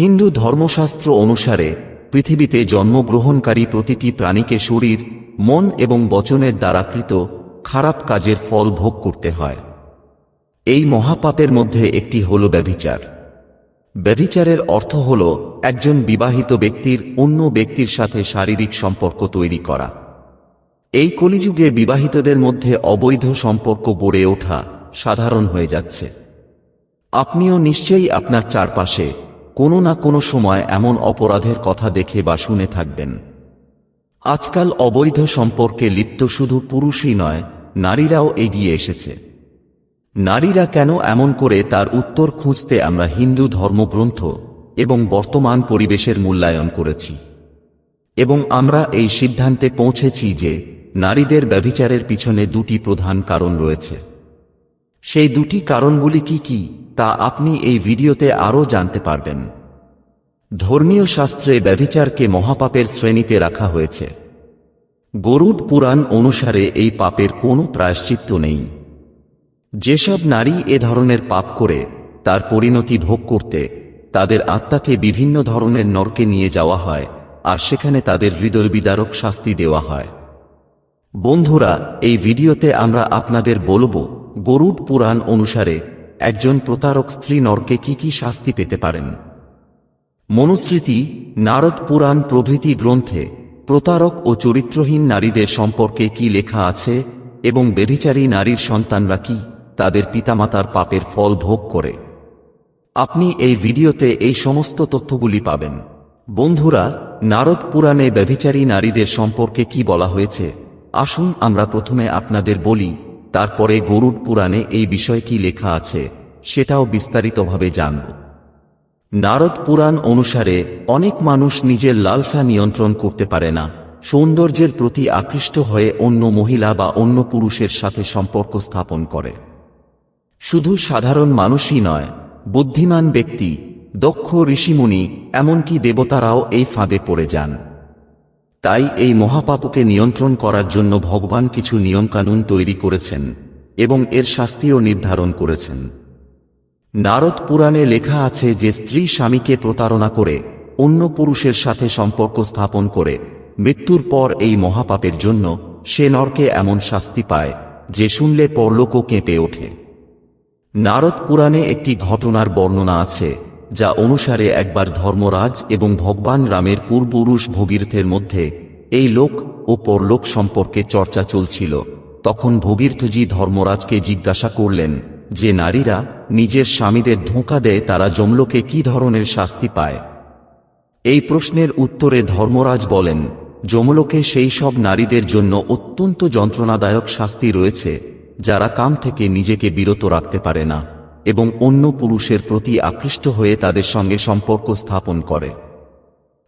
হিন্দু ধর্মশাস্ত্র অনুসারে, পৃথিবীতে জন্মগ্রহণকারী প্রতিটি প্রাণীকে শরীর, মন এবং বচনের দ্বারাকৃত খারাপ কাজের ফল ভোগ করতে হয়। এই মহাপাপের মধ্যে একটি হল ব্যভিচার। ব্যভিচারের অর্থ হল একজন বিবাহিত ব্যক্তির অন্য ব্যক্তির সাথে শারীরিক সম্পর্ক তৈরি করা। এই কলিযুগে বিবাহিতদের মধ্যে অবৈধ সম্পর্ক গড়ে ওঠা সাধারণ হয়ে যাচ্ছে। আপনিও নিশ্চয়ই আপনার চারপাশে কোনো না কোনো সময় এমন অপরাধের কথা দেখে বা শুনে থাকবেন। আজকাল অবৈধ সম্পর্কে লিপ্ত শুধু পুরুষই নয়, নারীরাও এগিয়ে এসেছে। নারীরা কেন এমন করে তার উত্তর খুঁজতে আমরা হিন্দু ধর্মগ্রন্থ এবং বর্তমান পরিবেশের মূল্যায়ন করেছি। এবং আমরা এই সিদ্ধান্তে পৌঁছেছি যে নারীদের ব্যভিচারের পিছনে দুটি প্রধান কারণ রয়েছে। সেই দুটি কারণগুলি কি কি, তা আপনি এই ভিডিওতে আরও জানতে পারবেন। ধর্মীয় শাস্ত্রে ব্যভিচারকে মহাপাপের শ্রেণীতে রাখা হয়েছে। গরুড পুরাণ অনুসারে এই পাপের কোনো প্রায়শ্চিত্ত নেই। যেসব নারী এ ধরনের পাপ করে, তার পরিণতি ভোগ করতে, তাদের আত্মাকে বিভিন্ন ধরনের নরকে নিয়ে যাওয়া হয়, আর সেখানে তাদের হৃদয় বিদারক শাস্তি দেওয়া হয়। বন্ধুরা, এই ভিডিওতে আমরা আপনাদের বলব গরুড পুরাণ অনুসারে একজন প্রতারক স্ত্রী নরকে কি কি শাস্তি পেতে পারেন? মনুস্মৃতি, নারদ পুরাণ প্রভৃতি গ্রন্থে প্রতারক ও চরিত্রহীন নারীদের সম্পর্কে কি লেখা আছে এবং বেবিচারী নারীর সন্তানরা কি তাদের পিতামাতার পাপের ফল ভোগ করে? আপনি এই ভিডিওতে এই সমস্ত তথ্যগুলি পাবেন। বন্ধুরা, নারদ পুরাণে ব্যভিচারী নারীদের সম্পর্কে কি বলা হয়েছে? আসুন আমরা প্রথমে আপনাদের বলি তারপরে গরুড পুরাণে এই বিষয় কি লেখা আছে, সেটাও বিস্তারিতভাবে জানব। নারদ পুরাণ অনুসারে, অনেক মানুষ নিজের লালসা নিয়ন্ত্রণ করতে পারে না, সৌন্দর্যের প্রতি আকৃষ্ট হয়ে অন্য মহিলা বা অন্য পুরুষের সাথে সম্পর্ক স্থাপন করে। শুধু সাধারণ মানুষই নয়, বুদ্ধিমান ব্যক্তি, দক্ষ ঋষিমুনি, এমনকি দেবতারাও এই ফাঁদে পড়ে যান। তাই এই মহাপাপকে নিয়ন্ত্রণ করার জন্য ভগবান কিছু নিয়মকানুন তৈরি করেছেন এবং এর শাস্তিও নির্ধারণ করেছেন। নারদ পুরাণে লেখা আছে যে স্ত্রী স্বামীকে প্রতারণা করে, অন্য পুরুষের সাথে সম্পর্ক স্থাপন করে, মৃত্যুর পর এই মহাপাপের জন্য সে নরকে এমন শাস্তি পায়, যে শুনলে পরলোকও কেঁপে ওঠে। নারদ পুরাণে একটি ঘটনার বর্ণনা আছে যা অনুসারে একবার ধর্মরাজ এবং ভগবান রামের পূর্বপুরুষ ভগীরথের মধ্যে এই লোক ও পরলোক সম্পর্কে চর্চা চলছিল। তখন ভগীরথজি ধর্মরাজকে জিজ্ঞাসা করলেন যে, নারীরা নিজের স্বামীদের ধোঁকা দেয়, তারা জমলোকে কি ধরনের শাস্তি পায়? এই প্রশ্নের উত্তরে ধর্মরাজ বলেন, যমলোকে সেই সব নারীদের জন্য অত্যন্ত যন্ত্রণাদায়ক শাস্তি রয়েছে, যারা কাম থেকে নিজেকে বিরত রাখতে পারে না। এবং অন্য পুরুষের প্রতি আকৃষ্ট হয়ে তাদের সঙ্গে সম্পর্ক স্থাপন করে।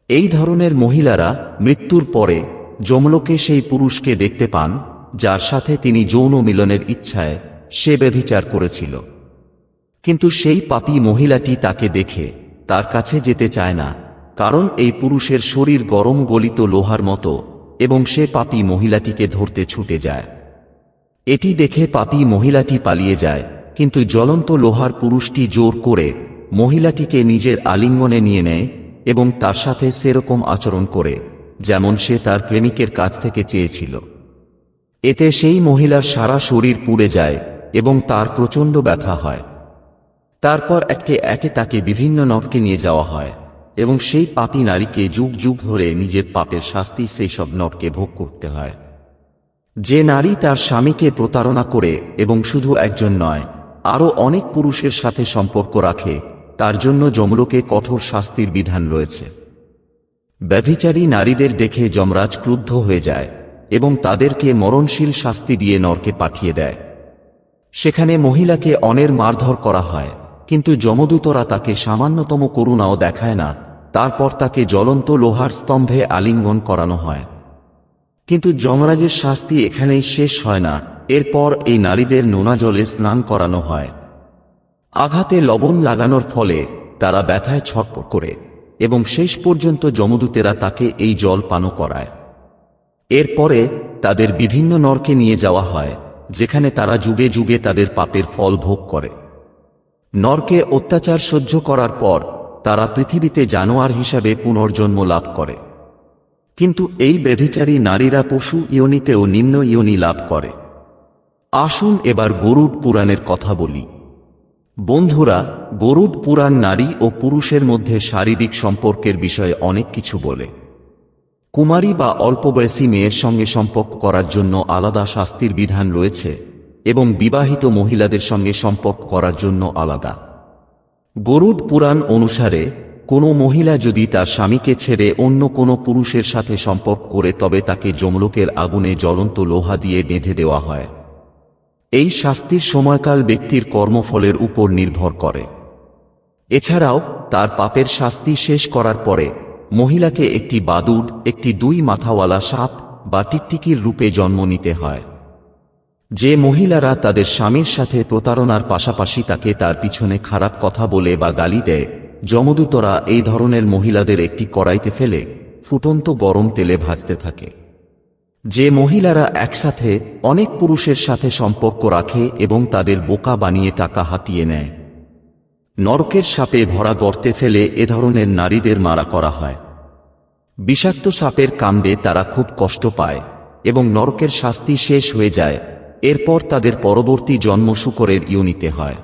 এই ধরনের মহিলারা মৃত্যুর পরে যমলোকে সেই পুরুষকে দেখতে পান, যার সাথে তিনি যৌন মিলনের ইচ্ছায় সে ব্যভিচার করেছিল। কিন্তু সেই পাপী মহিলাটি তাকে দেখে তার কাছে যেতে চায় না, কারণ এই পুরুষের শরীর গরম গলিত লোহার মতো এবং সে পাপী মহিলাটিকে ধরতে ছুটে যায়। এটি দেখে পাপী মহিলাটি পালিয়ে যায় কিন্তু জ্বলন্ত লোহার পুরুষটি জোর করে মহিলাটিকে নিজের আলিঙ্গনে নিয়ে নেয় এবং তার সাথে সেরকম আচরণ করে, যেমন সে তার প্রেমিকের কাছ থেকে চেয়েছিল। এতে সেই মহিলার সারা শরীর পুড়ে যায় এবং তার প্রচণ্ড ব্যথা হয়। তারপর একে একে তাকে বিভিন্ন নরকে নিয়ে যাওয়া হয় এবং সেই পাপী নারীকে যুগ যুগ ধরে নিজের পাপের শাস্তি সেই সব নরকে ভোগ করতে হয়। যে নারী তার স্বামীকে প্রতারণা করে এবং শুধু একজন নয় আরও অনেক পুরুষের সাথে সম্পর্ক রাখে, তার জন্য যমলোকে কঠোর শাস্তির বিধান রয়েছে। ব্যভিচারী নারীদের দেখে যমরাজ ক্রুদ্ধ হয়ে যায় এবং তাদেরকে মরণশীল শাস্তি দিয়ে নরকে পাঠিয়ে দেয়। সেখানে মহিলাকে অনের মারধর করা হয়, কিন্তু যমদূতরা তাকে সামান্যতম করুণাও দেখায় না, তারপর তাকে জ্বলন্ত লোহার স্তম্ভে আলিঙ্গন করানো হয়। কিন্তু যমরাজের শাস্তি এখানেই শেষ হয় না এরপর এই নারীদের নোনা জলে স্নান করানো হয়। আঘাতে লবণ লাগানোর ফলে তারা ব্যথায় ছটপট করে এবং শেষ পর্যন্ত যমদূতেরা তাকে এই জল পানও করায়। এরপরে তাদের বিভিন্ন নরকে নিয়ে যাওয়া হয়, যেখানে তারা যুগে যুগে তাদের পাপের ফল ভোগ করে। নরকে অত্যাচার সহ্য করার পর তারা পৃথিবীতে জানোয়ার হিসাবে পুনর্জন্ম লাভ করে। কিন্তু এই বেভিচারী নারীরা পশু ইয়নিতেও নিম্ন ইয়নি লাভ করে। আসুন এবার গরুড পুরাণের কথা বলি। বন্ধুরা, গরুড পুরাণ নারী ও পুরুষের মধ্যে শারীরিক সম্পর্কের বিষয়ে অনেক কিছু বলে। কুমারী বা অল্প বয়সী মেয়ের সঙ্গে সম্পর্ক করার জন্য আলাদা শাস্তির বিধান রয়েছে এবং বিবাহিত মহিলাদের সঙ্গে সম্পর্ক করার জন্য আলাদা। গরুড পুরাণ অনুসারে, কোনো মহিলা যদি তার স্বামীকে ছেড়ে অন্য কোনো পুরুষের সাথে সম্পর্ক করে তবে তাকে যমলোকের আগুনে জ্বলন্ত লোহা দিয়ে বেঁধে দেওয়া হয়। এই শাস্তির সময়কাল ব্যক্তির কর্মফলের উপর নির্ভর করে। এছাড়াও, তার পাপের শাস্তি শেষ করার পরে, মহিলাকে একটি বাদুড, একটি দুই মাথাওয়ালা সাপ বা টিকটিকির রূপে জন্ম নিতে হয়। যে মহিলারা তাদের স্বামীর সাথে প্রতারণার পাশাপাশি তাকে তার পিছনে খারাপ কথা বলে বা গালি দেয়, যমদূতরা এই ধরনের মহিলাদের একটি কড়াইতে ফেলে, ফুটন্ত গরম তেলে ভাজতে থাকে। যে মহিলারা একসাথে অনেক পুরুষের সাথে সম্পর্ক রাখে এবং তাদের বোকা বানিয়ে টাকা হাতিয়ে নেয়। নরকের সাপে ভরা গর্তে ফেলে এ ধরনের নারীদের মারা করা হয়। বিষাক্ত সাপের কাণ্ডে তারা খুব কষ্ট পায় এবং নরকের শাস্তি শেষ হয়ে যায়, এরপর তাদের পরবর্তী জন্ম শুকরের ইউনিতে হয়।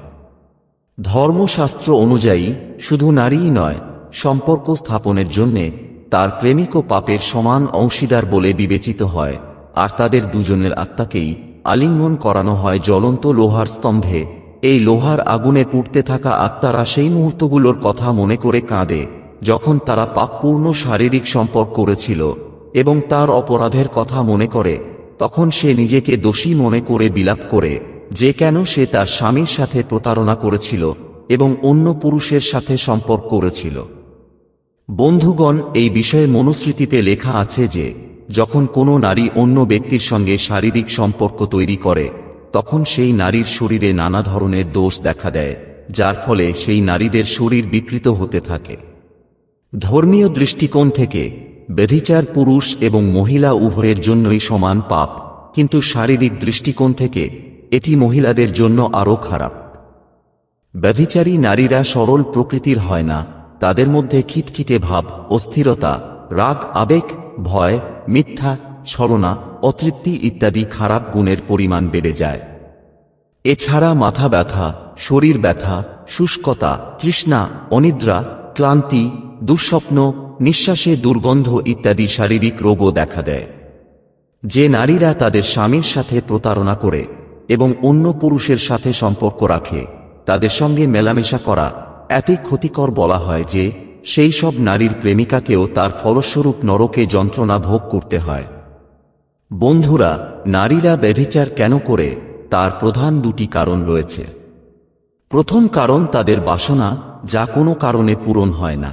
ধর্মশাস্ত্র অনুযায়ী, শুধু নারীই নয়, সম্পর্ক স্থাপনের জন্যে তার প্রেমিক ও পাপের সমান অংশীদার বলে বিবেচিত হয়, আর তাদের দুজনের আত্মাকেই আলিঙ্গন করানো হয় জ্বলন্ত লোহার স্তম্ভে। এই লোহার আগুনে পুড়তে থাকা আত্মারা সেই মুহূর্তগুলোর কথা মনে করে কাঁদে, যখন তারা পাপপূর্ণ শারীরিক সম্পর্ক করেছিল এবং তার অপরাধের কথা মনে করে, তখন সে নিজেকে দোষী মনে করে বিলাপ করে, যে কেন সে তার স্বামীর সাথে প্রতারণা করেছিল এবং অন্য পুরুষের সাথে সম্পর্ক করেছিল। বন্ধুগণ, এই বিষয়ে মনুস্মৃতিতে লেখা আছে যে, যখন কোনো নারী অন্য ব্যক্তির সঙ্গে শারীরিক সম্পর্ক তৈরি করে, তখন সেই নারীর শরীরে নানা ধরনের দোষ দেখা দেয়, যার ফলে সেই নারীদের শরীর বিকৃত হতে থাকে। ধর্মীয় দৃষ্টিকোণ থেকে বেধিচার পুরুষ এবং মহিলা উভয়ের জন্যই সমান পাপ, কিন্তু শারীরিক দৃষ্টিকোণ থেকে, এটি মহিলাদের জন্য আরও খারাপ। ব্যভিচারী নারীরা সরল প্রকৃতির হয় না তাদের মধ্যে খিটখিটে ভাব, অস্থিরতা, রাগ, আবেগ, ভয়, মিথ্যা, ছলনা, অতৃপ্তি ইত্যাদি খারাপ গুণের পরিমাণ বেড়ে যায়। এছাড়া মাথা ব্যথা, শরীর ব্যথা, শুষ্কতা, তৃষ্ণা, অনিদ্রা, ক্লান্তি, দুঃস্বপ্ন, নিঃশ্বাসে দুর্গন্ধ ইত্যাদি শারীরিক রোগও দেখা দেয়। যে নারীরা তাদের স্বামীর সাথে প্রতারণা করে এবং অন্য পুরুষের সাথে সম্পর্ক রাখে, তাদের সঙ্গে মেলামেশা করা এতই ক্ষতিকর বলা হয় যে, সেই সব নারীর প্রেমিকাকেও তার ফলস্বরূপ নরকে যন্ত্রণা ভোগ করতে হয়। বন্ধুরা, নারীরা ব্যভিচার কেন করে, তার প্রধান দুটি কারণ রয়েছে। প্রথম কারণ তাদের বাসনা, যা কোনো কারণে পূরণ হয় না।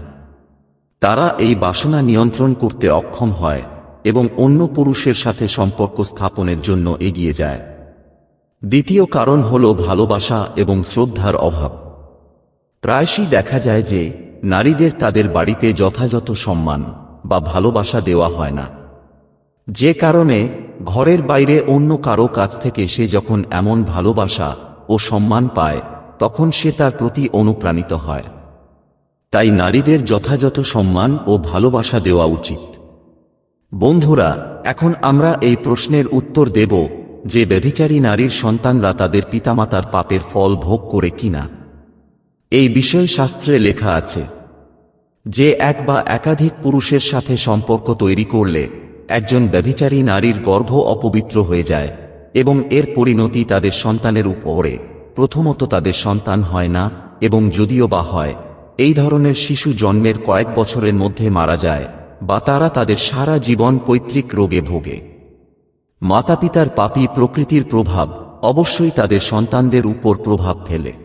তারা এই বাসনা নিয়ন্ত্রণ করতে অক্ষম হয় এবং অন্য পুরুষের সাথে সম্পর্ক স্থাপনের জন্য এগিয়ে যায়। দ্বিতীয় কারণ হল ভালোবাসা এবং শ্রদ্ধার অভাব। প্রায়শই দেখা যায় যে নারীদের তাদের বাড়িতে যথাযথ সম্মান বা ভালোবাসা দেওয়া হয় না। যে কারণে ঘরের বাইরে অন্য কারও কাছ থেকে সে যখন এমন ভালোবাসা ও সম্মান পায়, তখন সে তার প্রতি অনুপ্রাণিত হয়। তাই নারীদের যথাযথ সম্মান ও ভালোবাসা দেওয়া উচিত। বন্ধুরা, এখন আমরা এই প্রশ্নের উত্তর দেব যে ব্যভিচারী নারীর সন্তানরা তাদের পিতামাতার পাপের ফল ভোগ করে কিনা। এই বিষয় শাস্ত্রে লেখা আছে। যে এক বা একাধিক পুরুষের সাথে সম্পর্ক তৈরি করলে একজন ব্যভিচারী নারীর গর্ভ অপবিত্র হয়ে যায় এবং এর পরিণতি তাদের সন্তানের উপরে। প্রথমত তাদের সন্তান হয় না এবং যদিও বা হয়, এই ধরনের শিশু জন্মের কয়েক বছরের মধ্যে মারা যায় বা তারা তাদের সারা জীবন পৈতৃক রোগে ভোগে। মাতাপিতার পাপী প্রকৃতির প্রভাব অবশ্যই তাদের সন্তানদের উপর প্রভাব ফেলে।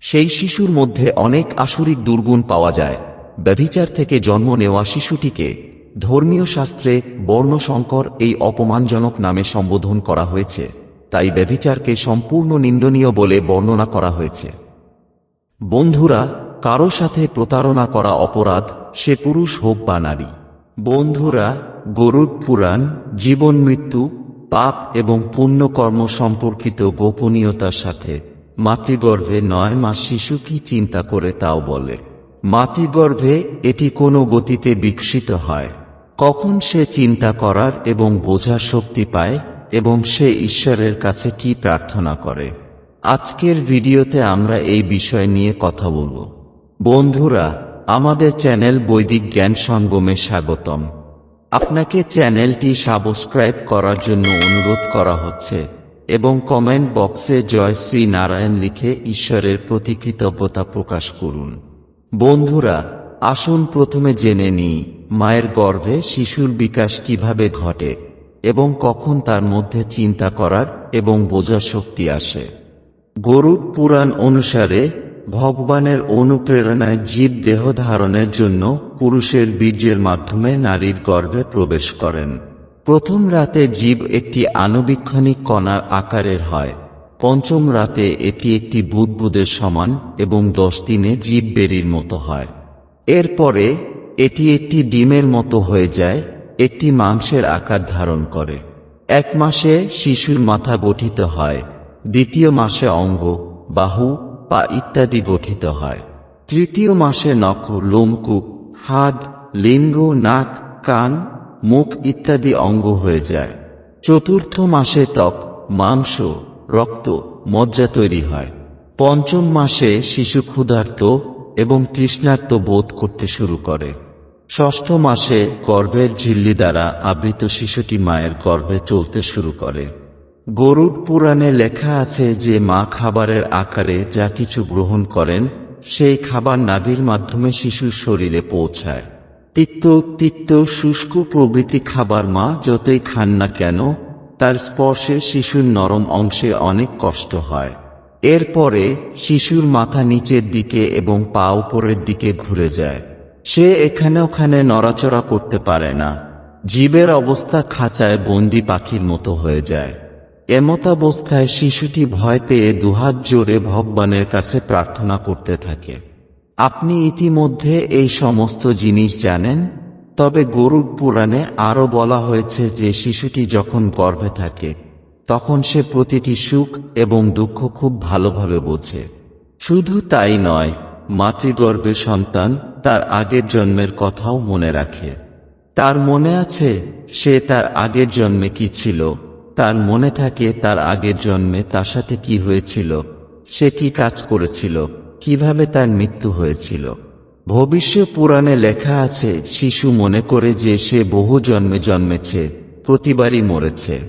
সেই শিশুর মধ্যে অনেক আসরিক দুর্গুণ পাওয়া যায়। ব্যভিচার থেকে জন্ম নেওয়া শিশুটিকে ধর্মীয় শাস্ত্রে বর্ণশঙ্কর এই অপমানজনক নামে সম্বোধন করা হয়েছে। তাই ব্যভিচারকে সম্পূর্ণ নিন্দনীয় বলে বর্ণনা করা হয়েছে। বন্ধুরা, কারও সাথে প্রতারণা করা অপরাধ, সে পুরুষ হোক বা নারী। বন্ধুরা গরুড পুরাণ, জীবন মৃত্যু, পাপ এবং পুণ্যকর্ম সম্পর্কিত গোপনীয়তার সাথে মাতৃগর্ভে নয় মাস শিশু কি চিন্তা করে তাও বলে। মাতৃগর্ভে এটি কোনো গতিতে বিকশিত হয়। কখন সে চিন্তা করার এবং বোঝার শক্তি পায় এবং সে ঈশ্বরের কাছে কি প্রার্থনা করে। আজকের ভিডিওতে আমরা এই বিষয় নিয়ে কথা বলব। বন্ধুরা, আমাদের চ্যানেল বৈদিক জ্ঞান সঙ্গমে স্বাগতম। আপনাকে চ্যানেলটি সাবস্ক্রাইব করার জন্য অনুরোধ করা হচ্ছে। এবং কমেন্ট বক্সে জয় শ্রী নারায়ণ লিখে ঈশ্বরের প্রতি কৃতজ্ঞতা প্রকাশ করুন। বন্ধুরা, আসুন প্রথমে জেনে নিই, মায়ের গর্ভে শিশুর বিকাশ কীভাবে ঘটে এবং কখন তার মধ্যে চিন্তা করার এবং বোঝার শক্তি আসে। গরুড পুরাণ অনুসারে, ভগবানের অনুপ্রেরণায় জীব দেহ ধারণের জন্য পুরুষের বীর্যের মাধ্যমে নারীর গর্ভে প্রবেশ করেন। প্রথম রাতে জীব একটি আণুবীক্ষণিক কণার আকারের হয়। পঞ্চম রাতে এটি একটি বুদবুদের সমান এবং দশ দিনে জীব বেরির মতো হয়। এরপরে এটি একটি ডিমের মতো হয়ে যায়, একটি মাংসের আকার ধারণ করে। এক মাসে শিশুর মাথা গঠিত হয়, দ্বিতীয় মাসে অঙ্গ, বাহু পা ইত্যাদি গঠিত হয়। তৃতীয় মাসে নখ, লোমকূপ হাত লিঙ্গ, নাক, কান মুখ ইত্যাদি অঙ্গ হয়ে যায়। চতুর্থ মাসে ত্বক, মাংস, রক্ত, মজ্জা তৈরি হয়। পঞ্চম মাসে শিশু ক্ষুধার্ত এবং তৃষ্ণার্ত বোধ করতে শুরু করে। ষষ্ঠ মাসে গর্ভের ঝিল্লি দ্বারা আবৃত শিশুটি মায়ের গর্ভে চলতে শুরু করে। গরুড পুরাণে লেখা আছে যে মা খাবারের আকারে যা কিছু গ্রহণ করেন, সেই খাবার নাভির মাধ্যমে শিশুর শরীরে পৌঁছায়। তিক্ত তিক্ত শুষ্ক প্রভৃতি খাবার মা যতই খান না কেন, তার স্পর্শে শিশুর নরম অংশে অনেক কষ্ট হয়। এরপরে শিশুর মাথা নিচের দিকে এবং পা উপরের দিকে ঘুরে যায়। সে এখানে ওখানে নড়াচড়া করতে পারে না। জীবের অবস্থা খাঁচায় বন্দি পাখির মতো হয়ে যায়। এমতাবস্থায় শিশুটি ভয় পেয়ে দুহাত জোরে ভগবানের কাছে প্রার্থনা করতে থাকে। আপনি ইতিমধ্যে এই সমস্ত জিনিস জানেন, তবে গরুর পুরাণে আরও বলা হয়েছে যে শিশুটি যখন গর্ভে থাকে, তখন সে প্রতিটি সুখ এবং দুঃখ খুব ভালোভাবে বোঝে। শুধু তাই নয়, মাতৃগর্ভে সন্তান তার আগের জন্মের কথাও মনে রাখে। তার মনে আছে, সে তার আগের জন্মে কি ছিল, তার মনে থাকে তার আগের জন্মে তার সাথে কি হয়েছিল, সে কি কাজ করেছিল কীভাবে তার মৃত্যু হয়েছিল? ভবিষ্য পুরাণে লেখা আছে, শিশু মনে করে যে সে বহু জন্মে জন্মেছে, প্রতিবারই মরেছে।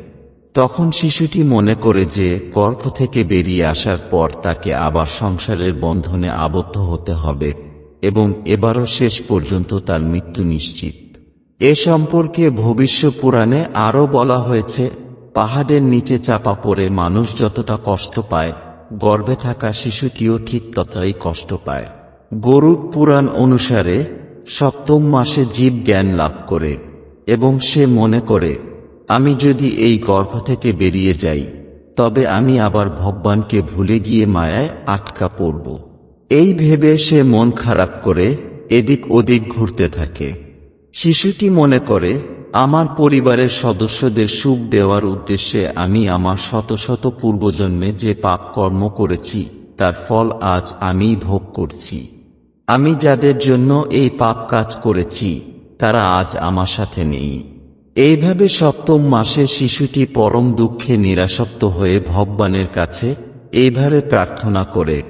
তখন শিশুটি মনে করে যে গর্ভ থেকে বেরিয়ে আসার পর তাকে আবার সংসারের বন্ধনে আবদ্ধ হতে হবে এবং এবারও শেষ পর্যন্ত তার মৃত্যু নিশ্চিত। এ সম্পর্কে ভবিষ্য পুরাণে আরও বলা হয়েছে, পাহাড়ের নিচে চাপা পড়ে মানুষ যতটা কষ্ট পায় গর্ভে থাকা শিশুটিও ঠিক ততটাই কষ্ট পায়। গরুড পুরাণ অনুসারে সপ্তম মাসে জীব জ্ঞান লাভ করে এবং সে মনে করে, আমি যদি এই গর্ভ থেকে বেরিয়ে যাই, তবে আমি আবার ভগবানকে ভুলে গিয়ে মায়ায় আটকা পড়ব। এই ভেবে সে মন খারাপ করে এদিক ওদিক ঘুরতে থাকে। শিশুটি মনে করে আমার পরিবারের সদস্যদের সুখ দেওয়ার উদ্দেশ্যে আমি আমার শত শত পূর্বজন্মে যে পাপ কর্ম করেছি, তার ফল আজ আমিই ভোগ করছি। আমি যাদের জন্য এই পাপ কাজ করেছি, তারা আজ আমার সাথে নেই। এইভাবে সপ্তম মাসে শিশুটি পরম দুঃখে নিরাসক্ত হয়ে ভগবানের কাছে এইভাবে প্রার্থনা করে,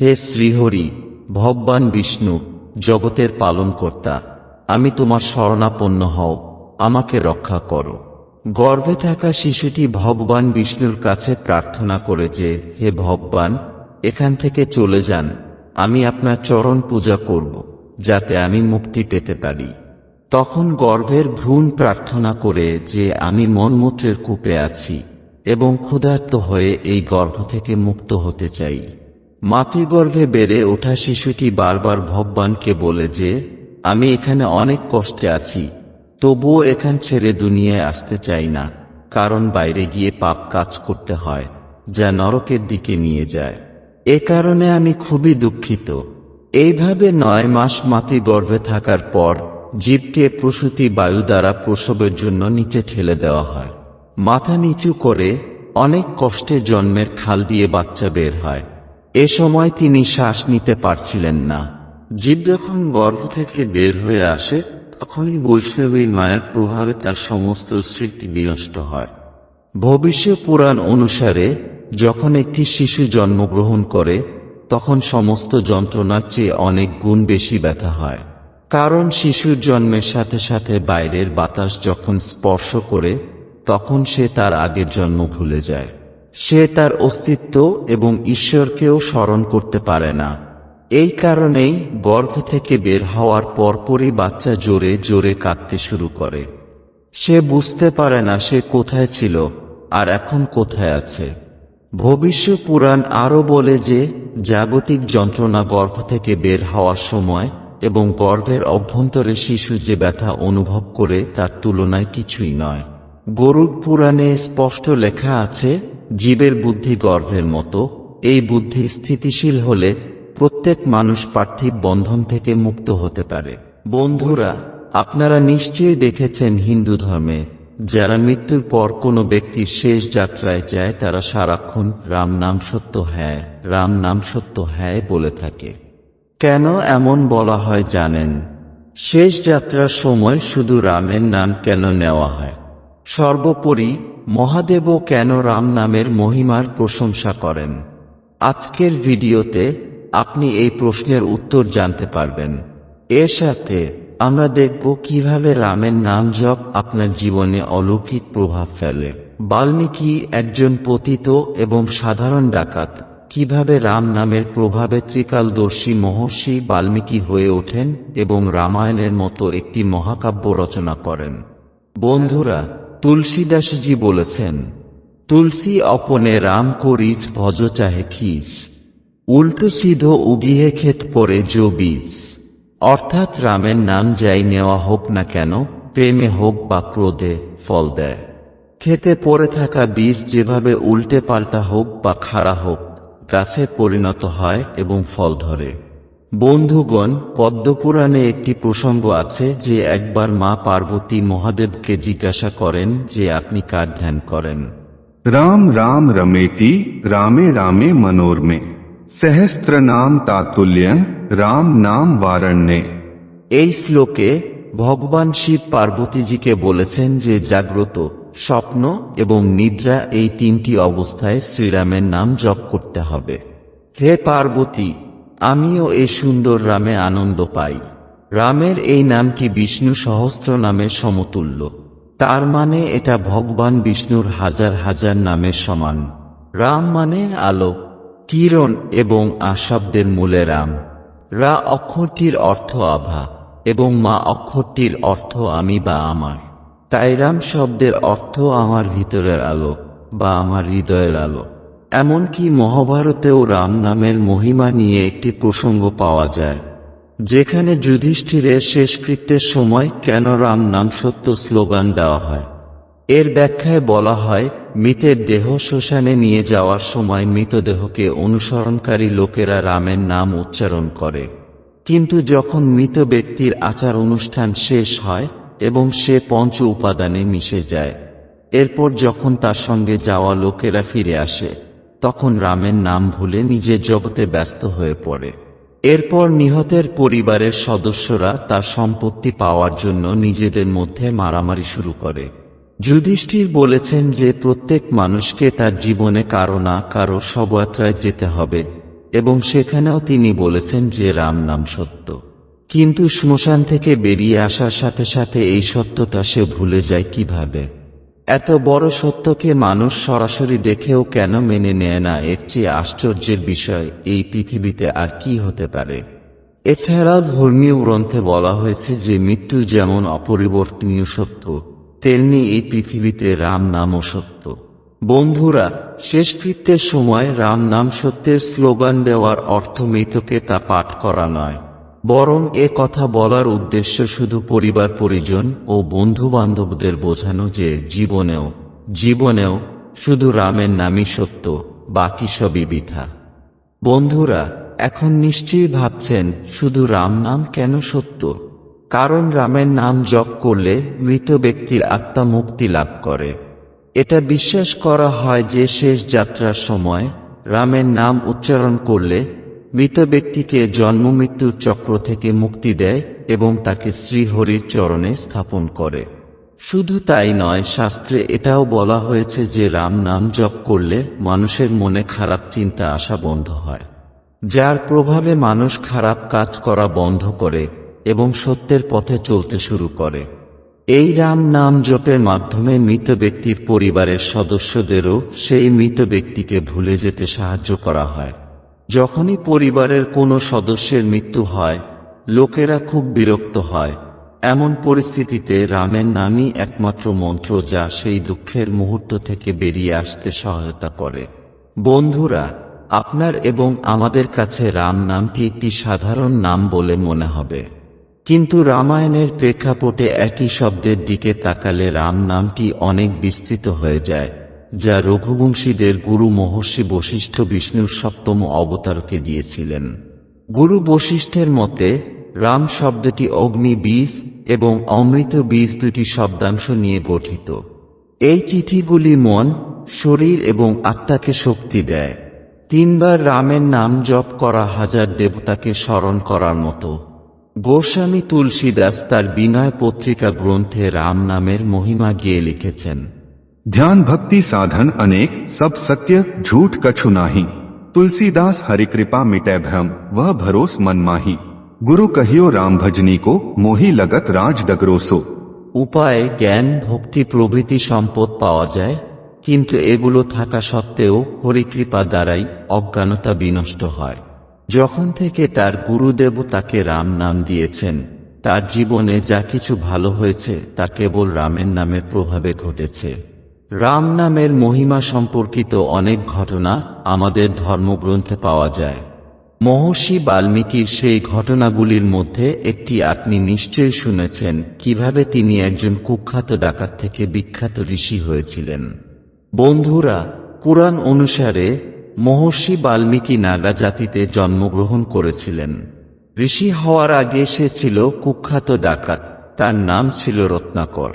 হে শ্রীহরি, ভগবান বিষ্ণু, জগতের পালনকর্তা, আমি তোমার শরণাপন্ন হও। আমাকে রক্ষা করো। গর্ভে থাকা শিশুটি ভগবান বিষ্ণুর কাছে প্রার্থনা করে যে, হে ভগবান, এখান থেকে চলে যান, আমি আপনার চরণ পূজা করব, যাতে আমি মুক্তি পেতে পারি। তখন গর্ভের ভ্রূণ প্রার্থনা করে যে, আমি মনমূত্রের কূপে আছি এবং ক্ষুধার্ত হয়ে এই গর্ভ থেকে মুক্ত হতে চাই। মাতৃগর্ভে বেড়ে ওঠা শিশুটি বারবার ভগবানকে বলে যে, আমি এখানে অনেক কষ্টে আছি তবুও এখান ছেড়ে দুনিয়ায় আসতে চাই না, কারণ বাইরে গিয়ে পাপ কাজ করতে হয়, যা নরকের দিকে নিয়ে যায়। এ কারণে আমি খুবই দুঃখিত। এইভাবে নয় মাস মাতি গর্ভে থাকার পর জীবকে প্রসূতি বায়ু দ্বারা প্রসবের জন্য নিচে ঠেলে দেওয়া হয়। মাথা নিচু করে অনেক কষ্টে জন্মের খাল দিয়ে বাচ্চা বের হয়। এ সময় তিনি শ্বাস নিতে পারছিলেন না। জীব যখন গর্ভ থেকে বের হয়ে আসে তখনই বৈষ্ণবী মায়ের প্রভাবে তার সমস্ত স্মৃতি বিনষ্ট হয়। ভবিষ্য পুরাণ অনুসারে, যখন একটি শিশু জন্মগ্রহণ করে, তখন সমস্ত যন্ত্রণার চেয়ে অনেক গুণ বেশি ব্যথা হয়। কারণ শিশুর জন্মের সাথে সাথে বাইরের বাতাস যখন স্পর্শ করে, তখন সে তার আগের জন্ম ভুলে যায়। সে তার অস্তিত্ব এবং ঈশ্বরকেও স্মরণ করতে পারে না। এই কারণেই গর্ভ থেকে বের হওয়ার পরপরই বাচ্চা জোরে জোরে কাঁদতে শুরু করে। সে বুঝতে পারে না সে কোথায় ছিল আর এখন কোথায় আছে। ভবিষ্য পুরাণ আরও বলে যে, জাগতিক যন্ত্রণা গর্ভ থেকে বের হওয়ার সময় এবং গর্ভের অভ্যন্তরে শিশু যে ব্যথা অনুভব করে তার তুলনায় কিছুই নয়। গরুর পুরাণে স্পষ্ট লেখা আছে, জীবের বুদ্ধি গর্ভের মতো। এই বুদ্ধি স্থিতিশীল হলে প্রত্যেক মানুষ পার্থিব বন্ধন থেকে মুক্ত হতে পারে। বন্ধুরা, আপনারা নিশ্চয়ই দেখেছেন হিন্দু ধর্মে, যারা মৃত্যুর পর কোনো ব্যক্তির শেষ যাত্রায় যায়, তারা সারাক্ষণ রাম নাম সত্য হ্যাঁ রাম নাম সত্য হ্যাঁ বলে থাকে। কেন এমন বলা হয় জানেন? শেষ যাত্রার সময় শুধু রামের নাম কেন নেওয়া হয়? সর্বোপরি, মহাদেবও কেন রাম নামের মহিমার প্রশংসা করেন? আজকের ভিডিওতে আপনি এই প্রশ্নের উত্তর জানতে পারবেন। এর সাথে আমরা দেখব কীভাবে রামের নাম জপ আপনার জীবনে অলৌকিক প্রভাব ফেলে। বাল্মীকি একজন পতিত এবং সাধারণ ডাকাত। কীভাবে রাম নামের প্রভাবে ত্রিকালদর্শী মহর্ষি বাল্মীকি হয়ে ওঠেন এবং রামায়ণের মতো একটি মহাকাব্য রচনা করেন। বন্ধুরা, তুলসীদাসজি বলেছেন, তুলসী অপনে রাম করিজ ভজ চাহে খিজ। উল্টো সিধো উগিয়ে ক্ষেত পরে জো বীজ। অর্থাৎ রামের নাম যাই নেওয়া হোক না কেন, প্রেমে হোক বা ক্রোধে ফল দেয়। খেতে পড়ে থাকা বীজ যেভাবে উল্টে পাল্টা হোক বা খাড়া হোক, গাছে পরিণত হয় এবং ফল ধরে। বন্ধুগণ, পদ্মপুরাণে একটি প্রসঙ্গ আছে যে একবার মা পার্বতী মহাদেবকে জিজ্ঞাসা করেন যে আপনি কার ধ্যান করেন? রাম রাম রমেতি, রামে রামে মনোরমে। সহস্র নাম তাতুল্যং রাম নাম বারণ্যে। এই শ্লোকে ভগবান শিব পার্বতীজিকে বলেছেন যে জাগ্রত, স্বপ্ন এবং নিদ্রা এই তিনটি অবস্থায় শ্রীরামের নাম জপ করতে হবে। হে পার্বতী, আমিও এই সুন্দর রামে আনন্দ পাই। রামের এই নামটি বিষ্ণু সহস্র নামের সমতুল্য? তার মানে এটা ভগবান বিষ্ণুর হাজার হাজার নামের সমান। রাম মানে আলোক কিরণ এবং আশব্দের মূলে রাম। রা অক্ষরটির অর্থ আভা এবং মা অক্ষরটির অর্থ আমি বা আমার। তাই রাম শব্দের অর্থ আমার ভিতরের আলো বা আমার হৃদয়ের আলো। এমনকি মহাভারতেও রাম নামের মহিমা নিয়ে একটি প্রসঙ্গ পাওয়া যায়, যেখানে যুধিষ্ঠিরের শেষকৃত্যের সময় কেন রাম নাম সত্য স্লোগান দেওয়া হয়। এর ব্যাখ্যায় বলা হয় মৃতের দেহ শ্মশানে নিয়ে যাওয়ার সময় মৃতদেহকে অনুসরণকারী লোকেরা রামের নাম উচ্চারণ করে। কিন্তু যখন মৃত ব্যক্তির আচার অনুষ্ঠান শেষ হয় এবং সে পঞ্চ উপাদানে মিশে যায়, এরপর যখন তার সঙ্গে যাওয়া লোকেরা ফিরে আসে, তখন রামের নাম ভুলে নিজের জগতে ব্যস্ত হয়ে পড়ে। এরপর নিহতের পরিবারের সদস্যরা তার সম্পত্তি পাওয়ার জন্য নিজেদের মধ্যে মারামারি শুরু করে। যুধিষ্ঠির বলেছেন যে প্রত্যেক মানুষকে তার জীবনে কারও না কারও শবযাত্রায় যেতে হবে, এবং সেখানেও তিনি বলেছেন যে রাম নাম সত্য। কিন্তু শ্মশান থেকে বেরিয়ে আসার সাথে সাথে এই সত্যটা সে ভুলে যায় কীভাবে? এত বড় সত্যকে মানুষ সরাসরি দেখেও কেন মেনে নেয় না, এর চেয়ে আশ্চর্যের বিষয়, এই পৃথিবীতে আর কি হতে পারে? এছাড়াও ধর্মীয় গ্রন্থে বলা হয়েছে যে মৃত্যু যেমন অপরিবর্তনীয় সত্য তেমনি এই পৃথিবীতে রাম নামও সত্য। বন্ধুরা শেষকৃত্যের সময় রাম নাম সত্যের স্লোগান দেওয়ার অর্থ মৃতকে তা পাঠ করা নয়। বরং এ কথা বলার উদ্দেশ্য শুধু পরিবার পরিজন ও বন্ধু বান্ধবদের বোঝানো যে জীবনেও জীবনেও শুধু রামের নামই সত্য, বাকি সবই বৃথা। বন্ধুরা, এখন নিশ্চয়ই ভাবছেন শুধু রাম নাম কেন সত্য? কারণ রামের নাম জপ করলে মৃত ব্যক্তির আত্মা মুক্তি লাভ করে। এটা বিশ্বাস করা হয় যে শেষ যাত্রার সময় রামের নাম উচ্চারণ করলে মৃত ব্যক্তিকে জন্ম মৃত্যুর চক্র থেকে মুক্তি দেয় এবং তাকে শ্রীহরির চরণে স্থাপন করে। শুধু তাই নয়, শাস্ত্রে এটাও বলা হয়েছে যে রাম নাম জপ করলে মানুষের মনে খারাপ চিন্তা আসা বন্ধ হয়। যার প্রভাবে মানুষ খারাপ কাজ করা বন্ধ করে এবং সত্যের পথে চলতে শুরু করে। এই রাম নাম জপের মাধ্যমে মৃত ব্যক্তির পরিবারের সদস্যদেরও সেই মৃত ব্যক্তিকে ভুলে যেতে সাহায্য করা হয়। যখনই পরিবারের কোনো সদস্যের মৃত্যু হয়, লোকেরা খুব বিরক্ত হয়। এমন পরিস্থিতিতে রামের নামই একমাত্র মন্ত্র যা সেই দুঃখের মুহূর্ত থেকে বেরিয়ে আসতে সহায়তা করে। বন্ধুরা, আপনার এবং আমাদের কাছে রাম নামটি একটি সাধারণ নাম বলে মনে হবে। কিন্তু রামায়ণের প্রেক্ষাপটে একই শব্দের দিকে তাকালে রাম নামটি অনেক বিস্তৃত হয়ে যায়, যা রঘুবংশীদের গুরু মহর্ষি বশিষ্ঠ বিষ্ণুর সপ্তম অবতারকে দিয়েছিলেন। গুরু বশিষ্ঠের মতে, রাম শব্দটি অগ্নি বীজ এবং অমৃত বীজ দুটি শব্দাংশ নিয়ে গঠিত। এই চিঠিগুলি মন, শরীর এবং আত্মাকে শক্তি দেয়। তিনবার রামের নাম জপ করা হাজার দেবতাকে স্মরণ করার মতো। গোস্বামী তুলসীদাস তার বিনয় পত্রিকা গ্রন্থে রাম নামের মহিমা গিয়ে লিখেছেন ध्यान भक्ति साधन अनेक सब सत्य झूठ कछु नाही तुलसीदास हरि कृपा मिटै भ्रम वह भरोस मन माही गुरु कहियो राम भजनी को मोही लगत राज डगरोसो উপায় জ্ঞান ভক্তি প্রভৃতি সম্পদ পাওয়া যায় কিন্তু এগুলো থাকা সত্ত্বেও হরিকৃপা দ্বারাই অজ্ঞানতা বিনষ্ট হয় যখন থেকে তার গুরুদেব তাকে রাম নাম দিয়েছেন, তার জীবনে যা কিছু ভালো হয়েছে তা কেবল রামের নামের প্রভাবে ঘটেছে। রাম নামের মহিমা সম্পর্কিত অনেক ঘটনা আমাদের ধর্মগ্রন্থে পাওয়া যায়। মহর্ষি বাল্মীকির সেই ঘটনাগুলির মধ্যে একটি আপনি নিশ্চয়ই শুনেছেন, কীভাবে তিনি একজন কুখ্যাত ডাকাত থেকে বিখ্যাত ঋষি হয়েছিলেন। বন্ধুরা পুরাণ অনুসারে মহর্ষি বাল্মীকি নাগা জাতিতে জন্মগ্রহণ করেছিলেন। ঋষি হওয়ার আগে সে ছিল কুখ্যাত ডাকাত, তার নাম ছিল রত্নাকর।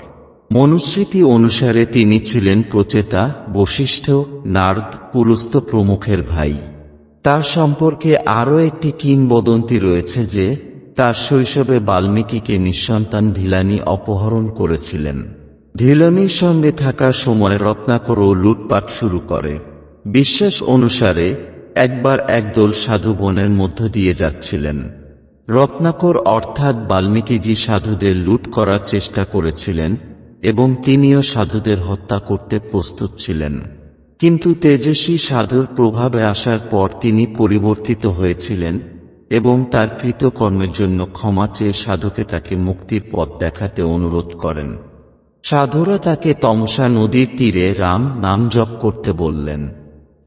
মনুস্মৃতি অনুসারে তিনি ছিলেন প্রচেতা, বশিষ্ঠ, নারদ পুলস্ত প্রমুখের ভাই। তার সম্পর্কে আরও একটি কিংবদন্তি রয়েছে যে, তার শৈশবে বাল্মীকিকে নিঃসন্তান ভিলানি অপহরণ করেছিলেন। ভিলানির সঙ্গে থাকার সময় রত্নাকরও লুটপাট শুরু করে। বিশ্বাস অনুসারে, একবার একদল সাধু বনের মধ্য দিয়ে যাচ্ছিলেন। রত্নাকর অর্থাৎ বাল্মীকিজি সাধুদের লুট করার চেষ্টা করেছিলেন এবং তিনিও সাধুদের হত্যা করতে প্রস্তুত ছিলেন। কিন্তু তেজস্বী সাধুর প্রভাবে আসার পর তিনি পরিবর্তিত হয়েছিলেন এবং তার কৃতকর্মের জন্য ক্ষমা চেয়ে সাধুকে তাকে মুক্তির পথ দেখাতে অনুরোধ করেন। সাধুরা তাকে তমসা নদীর তীরে রাম নাম জপ করতে বললেন।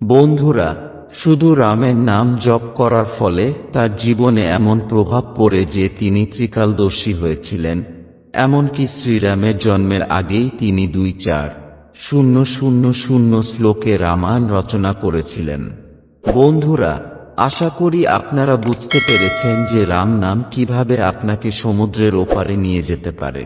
বন্ধুরা, শুধু রামের নাম জপ করার ফলে তার জীবনে এমন প্রভাব পড়ে যে তিনি ত্রিকালদর্শী হয়েছিলেন। এমনকি শ্রীরামের জন্মের আগেই তিনি দুই চার শূন্য শূন্য শূন্য শ্লোকে রামায়ণ রচনা করেছিলেন। বন্ধুরা, আশা করি আপনারা বুঝতে পেরেছেন যে রাম নাম কীভাবে আপনাকে সমুদ্রের ওপারে নিয়ে যেতে পারে।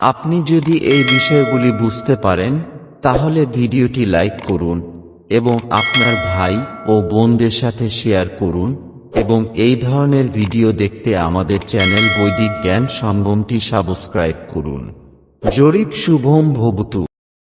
আপনি যদি এই বিষয়গুলি বুঝতে পারেন, তাহলে ভিডিওটি লাইক করুন এবং আপনার ভাই ও বোনদের সাথে শেয়ার করুন এবং এই ধরনের ভিডিও দেখতে আমাদের চ্যানেল বৈদিক জ্ঞান সঙ্গমটি সাবস্ক্রাইব করুন। জরিপ শুভম ভবতু।